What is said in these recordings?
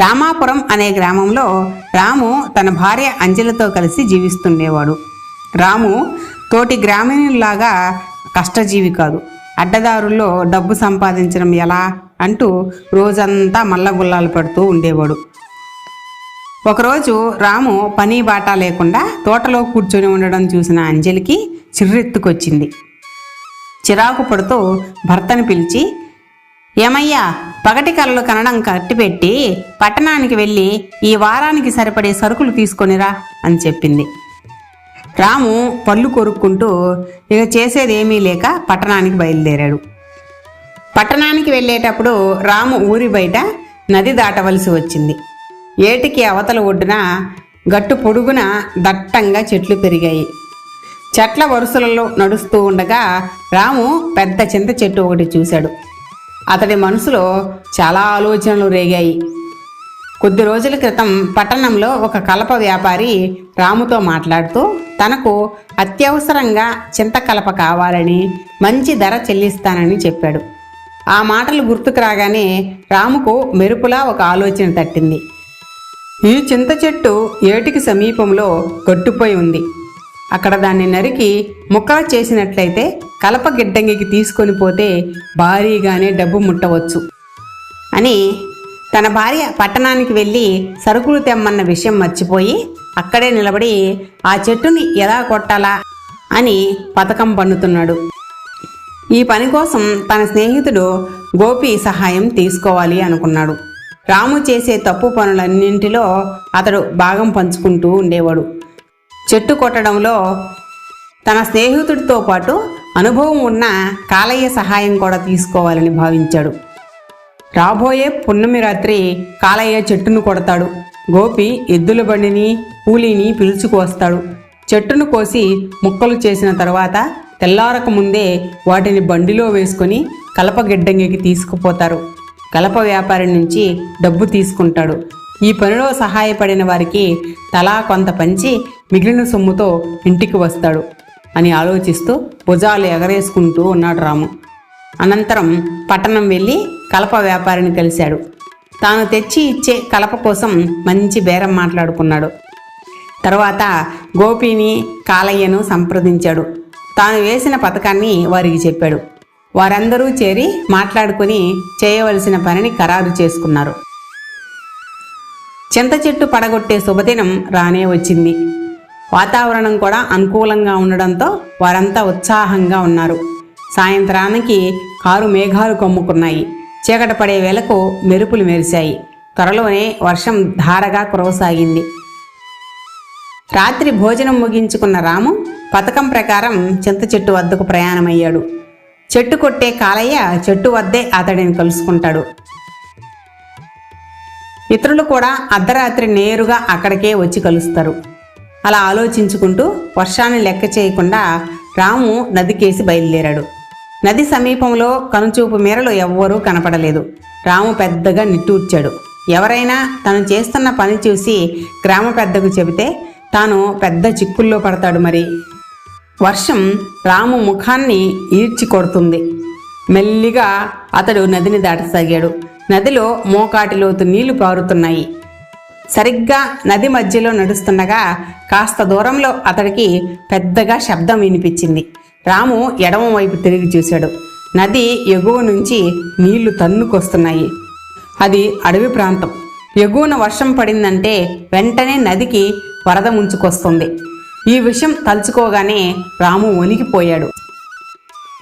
రామాపురం అనే గ్రామంలో రాము తన భార్య అంజలితో కలిసి జీవిస్తుండేవాడు. రాము తోటి గ్రామీణుల్లాగా కష్టజీవి కాదు. అడ్డదారుల్లో డబ్బు సంపాదించడం ఎలా అంటూ రోజంతా మల్లగుల్లాలు పడుతూ ఉండేవాడు. ఒకరోజు రాము పని బాట లేకుండా తోటలో కూర్చొని ఉండడం చూసిన అంజలికి చిర్రెత్తుకొచ్చింది. చిరాకు పడుతూ భర్తను పిలిచి ఏమయ్యా పగటి కలలు కనడం కట్టిపెట్టి పట్టణానికి వెళ్ళి ఈ వారానికి సరిపడే సరుకులు తీసుకొనిరా అని చెప్పింది. రాము పళ్ళు కొరుక్కుంటూ ఇక చేసేదేమీ లేక పట్టణానికి బయలుదేరాడు. పట్టణానికి వెళ్ళేటప్పుడు రాము ఊరి బయట నది దాటవలసి వచ్చింది. ఏటికి అవతల ఒడ్డున గట్టు పొడుగున దట్టంగా చెట్లు పెరిగాయి. చెట్ల వరుసలలో నడుస్తూ ఉండగా రాము పెద్ద చింత చెట్టు ఒకటి చూశాడు. అతడి మనసులో చాలా ఆలోచనలు రేగాయి. కొద్ది రోజుల క్రితం పట్టణంలో ఒక కలప వ్యాపారి రాముతో మాట్లాడుతూ తనకు అత్యవసరంగా చింతకలప కావాలని మంచి ధర చెల్లిస్తానని చెప్పాడు. ఆ మాటలు గుర్తుకు రాగానే రాముకు మెరుపులా ఒక ఆలోచన తట్టింది. ఈ చింత చెట్టు ఏటికి సమీపంలో గట్టుపోయి ఉంది. అక్కడ దాన్ని నరికి ముక్కలు చేసినట్లయితే కలప గిడ్డంగికి తీసుకొని పోతే భారీగానే డబ్బు ముట్టవచ్చు అని తన భార్య పట్టణానికి వెళ్ళి సరుకులు తెమ్మన్న విషయం మర్చిపోయి అక్కడే నిలబడి ఆ చెట్టుని ఎలా కొట్టాలా అని పథకం పన్నుతున్నాడు. ఈ పని కోసం తన స్నేహితుడు గోపి సహాయం తీసుకోవాలి అనుకున్నాడు. రాము చేసే తప్పు పనులన్నింటిలో అతడు భాగం పంచుకుంటూ ఉండేవాడు. చెట్టు కొట్టడంలో తన స్నేహితుడితో పాటు అనుభవం ఉన్న కాలయ్య సహాయం కూడా తీసుకోవాలని భావించాడు. రాబోయే పున్నమి రాత్రి కాలయ్య చెట్టును కొడతాడు. గోపి ఎద్దుల బండిని కూలీని పిలుచుకువస్తాడు చెట్టును కోసి ముక్కలు చేసిన తర్వాత తెల్లారక ముందే వాటిని బండిలో వేసుకొని కలప గిడ్డంగికి తీసుకుపోతారు. కలప వ్యాపారి నుంచి డబ్బు తీసుకుంటాడు. ఈ పనిలో సహాయపడిన వారికి తలా కొంత పంచి మిగిలిన సొమ్ముతో ఇంటికి వస్తాడు అని ఆలోచిస్తూ భుజాలు ఎగరేసుకుంటూ ఉన్నాడు రాము. అనంతరం పట్టణం వెళ్ళి కలప వ్యాపారిని కలిశాడు. తాను తెచ్చి ఇచ్చే కలప కోసం మంచి బేరం మాట్లాడుకున్నాడు. తర్వాత గోపిని కాలయ్యను సంప్రదించాడు. తాను వేసిన పథకాన్ని వారికి చెప్పాడు. వారందరూ చేరి మాట్లాడుకుని చేయవలసిన పనిని ఖరారు చేసుకున్నారు. చింత చెట్టు పడగొట్టే శుభదినం రానే వచ్చింది. వాతావరణం కూడా అనుకూలంగా ఉండడంతో వారంతా ఉత్సాహంగా ఉన్నారు. సాయంత్రానికి కారు మేఘాలు కమ్ముకున్నాయి. చీకట పడే వేళకు మెరుపులు మెరిశాయి. త్వరలోనే వర్షం ధారగా కురవసాగింది. రాత్రి భోజనం ముగించుకున్న రాము పథకం ప్రకారం చింత చెట్టు వద్దకు ప్రయాణమయ్యాడు. చెట్టు కొట్టే కాలయ్య చెట్టు వద్దే అతడిని కలుసుకుంటాడు. ఇతరులు కూడా అర్ధరాత్రి నేరుగా అక్కడికే వచ్చి కలుస్తారు. అలా ఆలోచించుకుంటూ వర్షాన్ని లెక్క చేయకుండా రాము నదికేసి బయలుదేరాడు. నది సమీపంలో కనుచూపు మేరలో ఎవ్వరూ కనపడలేదు. రాము పెద్దగా నిట్టూర్చాడు. ఎవరైనా తను చేస్తున్న పని చూసి గ్రామ పెద్దకు చెబితే తాను పెద్ద చిక్కుల్లో పడతాడు మరి. వర్షం రాము ముఖాన్ని ఈడ్చి కొడుతుంది. మెల్లిగా అతడు నదిని దాటసాగాడు. నదిలో మోకాటిలోతు నీళ్ళు పారుతున్నాయి. సరిగ్గా నది మధ్యలో నడుస్తుండగా కాస్త దూరంలో అతడికి పెద్దగా శబ్దం వినిపించింది. రాము ఎడమ వైపు తిరిగి చూశాడు. నది ఎగువ నుంచి నీళ్ళు తన్నుకొస్తున్నాయి. అది అడవి ప్రాంతం. ఎగువన వర్షం పడిందంటే వెంటనే నదికి వరద ముంచుకొస్తుంది. ఈ విషయం తలుచుకోగానే రాము వణికిపోయాడు.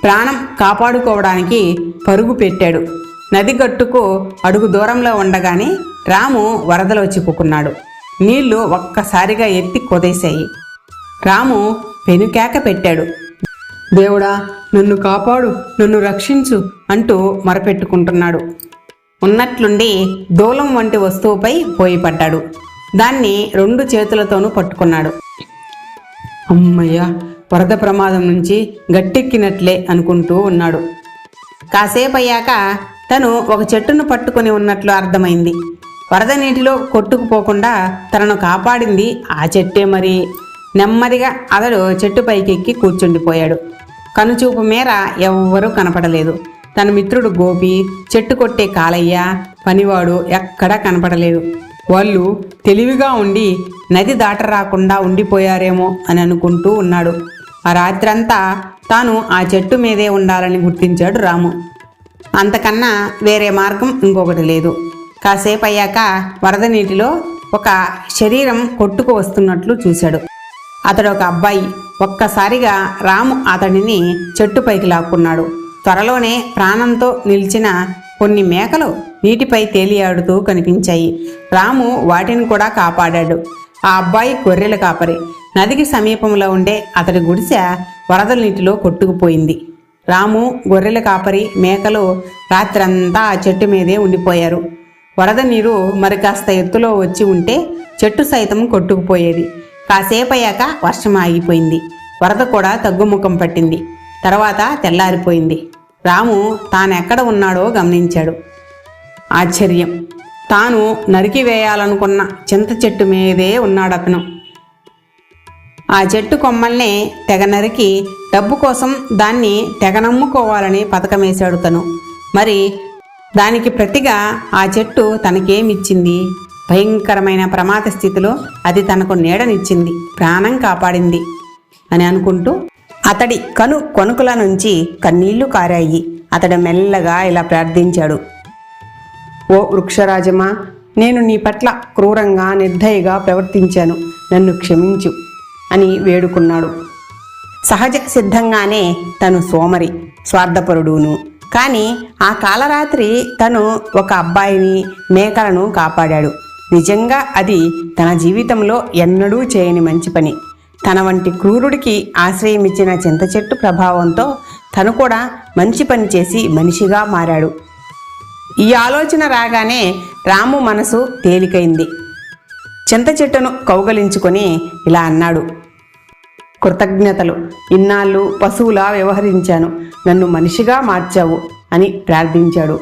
ప్రాణం కాపాడుకోవడానికి పరుగు పెట్టాడు. నది గట్టుకు అడుగు దూరంలో ఉండగానే రాము వరదలో చిక్కుకున్నాడు. నీళ్ళు ఒక్కసారిగా ఎత్తి కొదేశాయి. రాము పెనుకేక పెట్టాడు. దేవుడా నన్ను కాపాడు నన్ను రక్షించు అంటూ మొరపెట్టుకుంటున్నాడు. ఉన్నట్లుండి దూలం వంటి వస్తువుపై పోయి పడ్డాడు దాన్ని రెండు చేతులతోనూ పట్టుకున్నాడు. అమ్మయ్య వరద ప్రమాదం నుంచి గట్టెక్కినట్లే అనుకుంటూ ఉన్నాడు. కాసేపు అయ్యాక తను ఒక చెట్టును పట్టుకొని ఉన్నట్లు అర్థమైంది. వరద నీటిలో కొట్టుకుపోకుండా తనను కాపాడింది ఆ చెట్టే మరి. నెమ్మదిగా అతడు చెట్టు పైకెక్కి కూర్చుండిపోయాడు. కనుచూపు మేర ఎవ్వరూ కనపడలేదు. తన మిత్రుడు గోపి చెట్టు కొట్టే కాలయ్య పనివాడు ఎక్కడా కనపడలేదు. వాళ్ళు తెలివిగా ఉండి నది దాటరాకుండా ఉండిపోయారేమో అని అనుకుంటూ ఉన్నాడు. ఆ రాత్రంతా తాను ఆ చెట్టు మీదే ఉండాలని గుర్తించాడు రాము. అంతకన్నా వేరే మార్గం ఇంకొకటి లేదు. కాసేపు అయ్యాక వరద నీటిలో ఒక శరీరం కొట్టుకు వస్తున్నట్లు చూశాడు. అతడు ఒక అబ్బాయి. ఒక్కసారిగా రాము అతడిని చెట్టుపైకి లాక్కున్నాడు. త్వరలోనే ప్రాణంతో నిలిచిన కొన్ని మేకలు నీటిపై తేలియాడుతూ కనిపించాయి. రాము వాటిని కూడా కాపాడాడు. ఆ అబ్బాయి గొర్రెల కాపరి. నదికి సమీపంలో ఉండే అతడి గుడిసె వరద నీటిలో కొట్టుకుపోయింది. రాము గొర్రెల కాపరి మేకలు రాత్రంతా ఆ చెట్టు మీదే ఉండిపోయారు. వరద నీరు మరి కాస్త ఎత్తులో వచ్చి ఉంటే చెట్టు సైతం కొట్టుకుపోయేది. కాసేపు అయ్యాక వర్షం ఆగిపోయింది. వరద కూడా తగ్గుముఖం పట్టింది. తర్వాత తెల్లారిపోయింది. రాము తానెక్కడ ఉన్నాడో గమనించాడు. ఆశ్చర్యం. తాను నరికివేయాలనుకున్న చింత చెట్టు మీదే ఉన్నాడతను. ఆ చెట్టు కొమ్మల్నే తెగ నరికి డబ్బు కోసం దాన్ని తెగ నమ్ముకోవాలని పథకమేశాడు తను. మరి దానికి ప్రతిగా ఆ చెట్టు తనకేమిచ్చింది? భయంకరమైన ప్రమాద స్థితిలో అది తనకు నీడనిచ్చింది. ప్రాణం కాపాడింది అని అనుకుంటూ అతడి కను కొనుకుల నుంచి కన్నీళ్ళు కారాయి. అతడు మెల్లగా ఇలా ప్రార్థించాడు. ఓ వృక్షరాజమా నేను నీ పట్ల క్రూరంగా నిర్దయగా ప్రవర్తించాను. నన్ను క్షమించు. అని వేడుకున్నాడు. సహజ సిద్ధంగానే తను సోమరి స్వార్థపరుడును. కానీ ఆ కాలరాత్రి తను ఒక అబ్బాయిని మేకలను కాపాడాడు. నిజంగా అది తన జీవితంలో ఎన్నడూ చేయని మంచి పని. తన వంటి క్రూరుడికి ఆశ్రయం ఇచ్చిన చింత చెట్టు ప్రభావంతో తను కూడా మంచి పని చేసి మనిషిగా మారాడు. ఈ ఆలోచన రాగానే రాము మనసు తేలికైంది. చింత చెట్టును కౌగలించుకొని ఇలా అన్నాడు. కృతజ్ఞతలు. ఇన్నాళ్ళు పశువులా వ్యవహరించాను. నన్ను మనిషిగా మార్చావు అని ప్రార్థించాడు.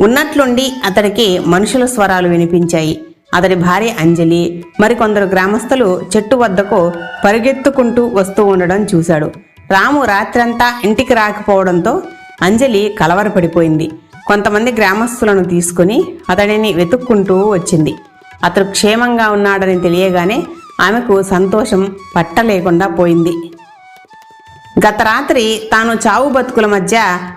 ఉన్నట్లుండి అతడికి మనుషుల స్వరాలు వినిపించాయి. అతడి భార్య అంజలి మరికొందరు గ్రామస్తులు చెట్టు వద్దకు పరిగెత్తుకుంటూ వస్తూ ఉండడం చూశాడు. రాము రాత్రంతా ఇంటికి రాకపోవడంతో అంజలి కలవరపడిపోయింది. కొంతమంది గ్రామస్తులను తీసుకుని అతడిని వెతుక్కుంటూ వచ్చింది. అతడు క్షేమంగా ఉన్నాడని తెలియగానే ఆమెకు సంతోషం పట్టలేకుండా పోయింది. గత రాత్రి తాను చావు బతుకుల మధ్య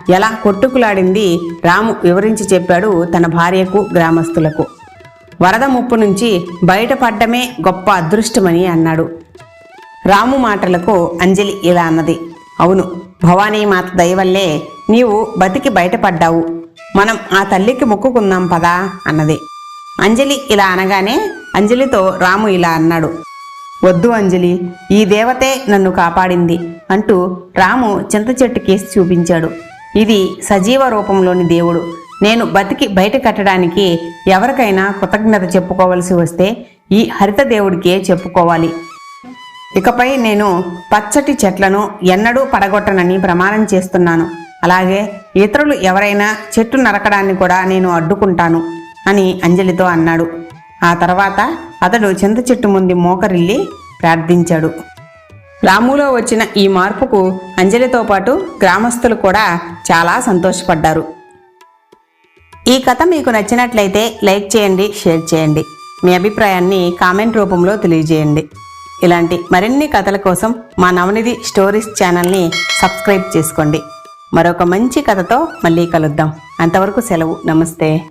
ఎలా కొట్టుకులాడింది రాము వివరించి చెప్పాడు తన భార్యకు గ్రామస్తులకు. వరద ముప్పు నుంచి బయటపడ్డమే గొప్ప అదృష్టమని అన్నాడు. రాము మాటలకు అంజలి ఇలా అన్నది అవును భవానీ మాత దయవల్లే నీవు బతికి బయటపడ్డావు. మనం ఆ తల్లికి మొక్కుకుందాం పదా అన్నది. అంజలి ఇలా అనగానే అంజలితో రాము ఇలా అన్నాడు. వద్దు అంజలి ఈ దేవతే నన్ను కాపాడింది అంటూ రాము చింత చెట్టు కేసి చూపించాడు. ఇది సజీవ రూపంలోని దేవుడు. నేను బతికి బయట కట్టడానికి ఎవరికైనా కృతజ్ఞత చెప్పుకోవలసి వస్తే ఈ హరిత దేవుడికే చెప్పుకోవాలి. ఇకపై నేను పచ్చటి చెట్లను ఎన్నడూ పడగొట్టనని ప్రమాణం చేస్తున్నాను. అలాగే ఇతరులు ఎవరైనా చెట్టు నరకడాన్ని కూడా నేను అడ్డుకుంటాను. అని అంజలితో అన్నాడు. ఆ తర్వాత అతడు చింత చెట్టు ముందు మోకరిల్లి ప్రార్థించాడు. రాములో వచ్చిన ఈ మార్పుకు అంజలితో పాటు గ్రామస్తులు కూడా చాలా సంతోషపడ్డారు. ఈ కథ మీకు నచ్చినట్లయితే లైక్ చేయండి షేర్ చేయండి. మీ అభిప్రాయాన్ని కామెంట్ రూపంలో తెలియజేయండి. ఇలాంటి మరిన్ని కథల కోసం మా నవనిధి స్టోరీస్ ఛానల్ని సబ్స్క్రైబ్ చేసుకోండి. మరొక మంచి కథతో మళ్ళీ కలుద్దాం. అంతవరకు సెలవు. నమస్తే.